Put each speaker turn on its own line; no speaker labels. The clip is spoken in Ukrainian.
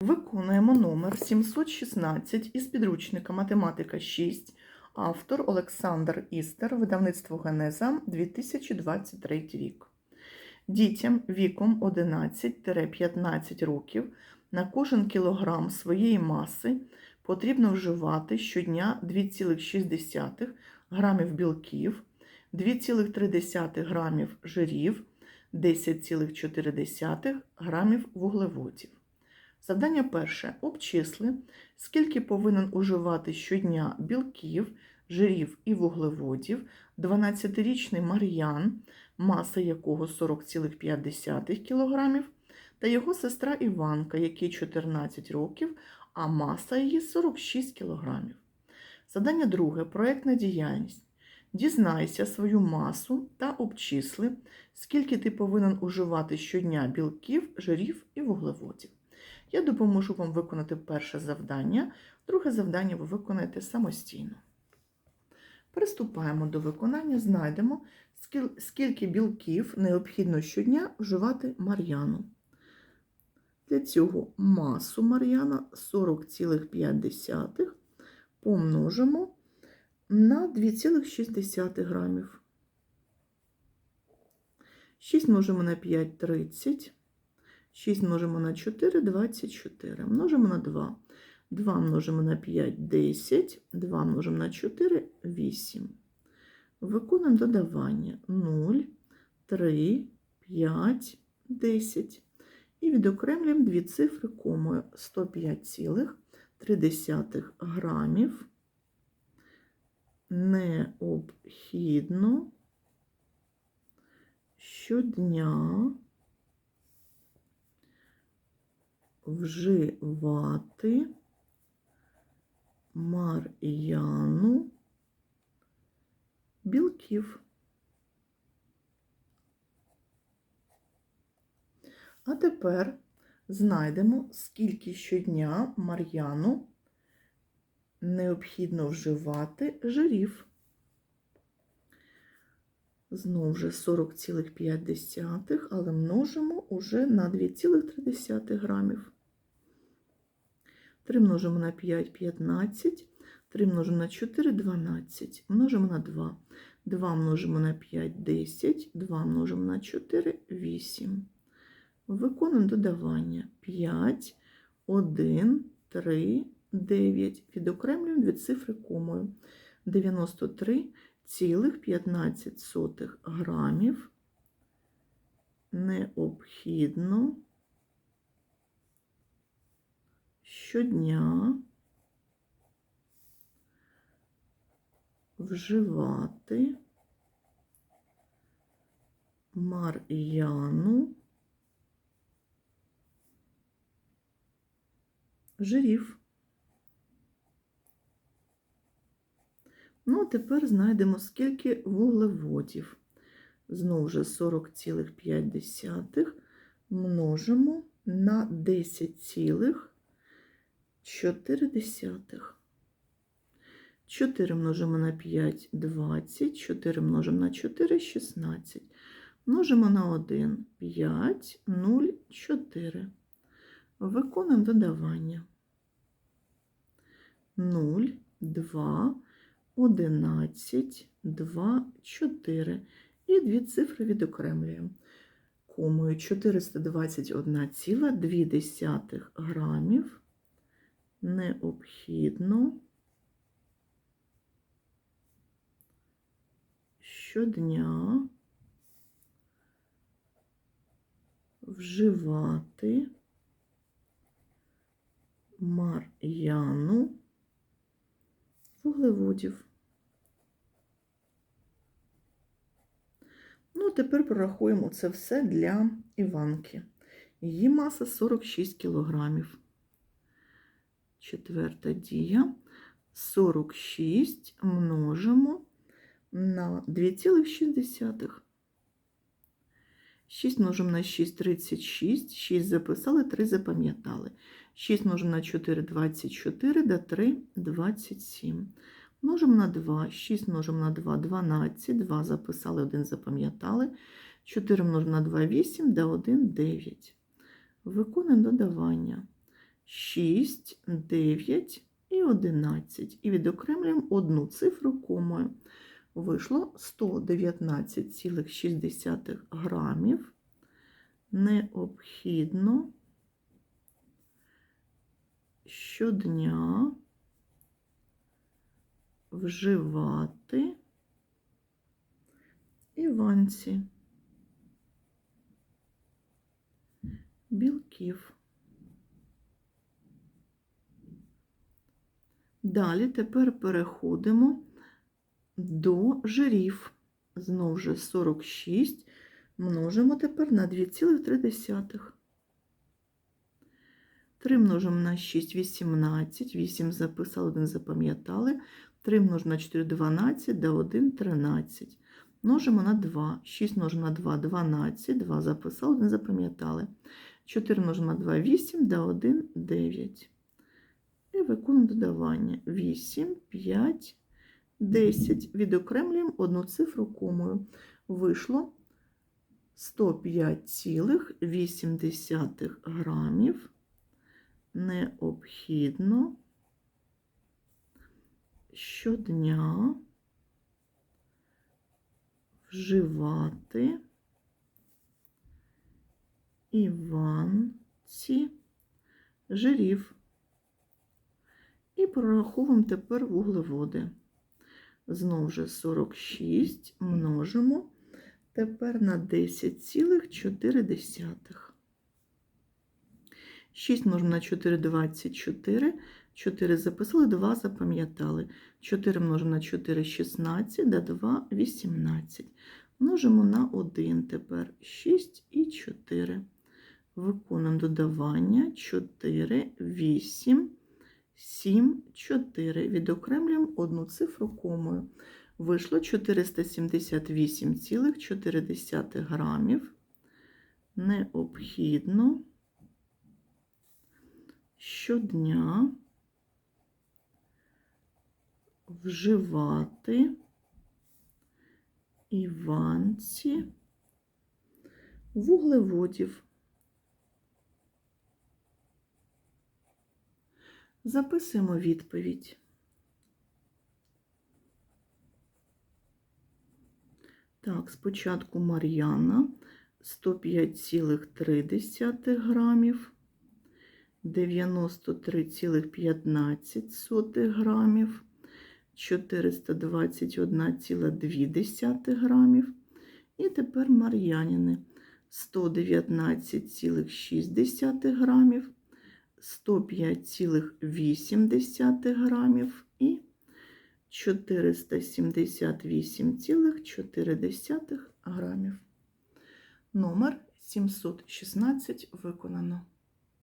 Виконуємо номер 716 із підручника Математика 6, автор Олександр Істер, видавництво Генеза 2023 рік. Дітям віком 11-15 років на кожен кілограм своєї маси потрібно вживати щодня 2,6 грамів білків, 2,3 грамів жирів, 10,4 грамів вуглеводів. Завдання перше. Обчисли, скільки повинен уже щодня білків, жирів і вуглеводів 12-річний Мар'ян, маса якого 40,5 кг, та його сестра Іванка, якій 14 років, а маса її 46 кг. Завдання друге. Проєктна діяльність. Дізнайся свою масу та обчисли, скільки ти повинен уживати щодня білків, жирів і вуглеводів. Я допоможу вам виконати перше завдання, друге завдання ви виконаєте самостійно. Приступаємо до виконання, знайдемо, скільки білків необхідно щодня вживати мар'яну. Для цього масу мар'яна 40,5 помножимо на 2,6 грамів. 6 множимо на 5 – 30. 6 множимо на 4 – 24. Множимо на 2. 2 множимо на 5 – 10. 2 множимо на 4 – 8. Виконуємо додавання 0, 3, 5, 10. І відокремлюємо дві цифри комою 105,3 грамів необхідно щодня вживати мар'яну білків. А тепер знайдемо, скільки щодня мар'яну необхідно вживати жирів. Знову ж 40,5, але множимо уже на 2,3 грамів. 3 множимо на 5 – 15, 3 множимо на 4 – 12, множимо на 2. 2 множимо на 5 – 10, 2 множимо на 4 – 8. Виконуємо додавання 5, 1, 3, 9. Відокремлюємо дві цифри комою. 93,15 грамів необхідно щодня вживати мар'яну жирів. Ну, а тепер знайдемо, скільки вуглеводів. Знову ж 40,5 множимо на 10,4. 4 десятих. 4 множимо на 5 – 20, 4 множимо на 4 – 16. Множимо на 1 – 5, 0, 4. Виконуємо додавання. 0, 2, 11, 2, 4. І дві цифри відокремлюємо. Комою 421,2 грамів необхідно щодня вживати мар'яну вуглеводів. Ну, тепер прорахуємо це все для Іванки. Її маса 46 кілограмів. Четверта дія. 46 множимо на 2,6. 6 множимо на 6 – 36, 6 записали, 3 запам'ятали. 6 множимо на 4 – 24, до 3 – 27. Множимо на 2, 6 множимо на 2 – 12, 2 записали, 1 запам'ятали. 4 множимо на 2 – 8, до 1 – 9. Виконуємо додавання. 6, 9 і 11. І відокремлюємо одну цифру комою. Вийшло 119,6 грамів. Необхідно щодня вживати іванці білків. Далі тепер переходимо до жирів. Знову ж 46 множимо тепер на 2,3. 3 множимо на 6 – 18, 8 записали, 1 запам'ятали. 3 множимо на 4 – 12, да 1 – 13. Множимо на 2. 6 множимо на 2 – 12, 2 записали, 1 запам'ятали. 4 множимо на 2 – 8, да 1 – 9. І виконуємо додавання. 8, 5, 10. Відокремлюємо одну цифру комою. Вийшло 105,8 грамів. Необхідно щодня вживати іванці жирів. Прораховуємо тепер вуглеводи. Знову ж 46 множимо тепер на 10,4. 6 множимо на 4 – 24. 4 записали, 2 запам'ятали. 4 множимо на 4 – 16, да 2 – 18. Множимо на 1 тепер 6 і 4. Виконуємо додавання 4, 8, 7, 4. Відокремлюємо одну цифру комою. Вийшло 478,4 грамів. Необхідно щодня вживати іванці вуглеводів. Записуємо відповідь. Так, спочатку Мар'яна 105,3 грамів, 93,15 грамів, 421,2 грамів. І тепер Мар'янини 119,6 грамів, 105,8 грамів і 478,4 грамів. Номер 716 виконано.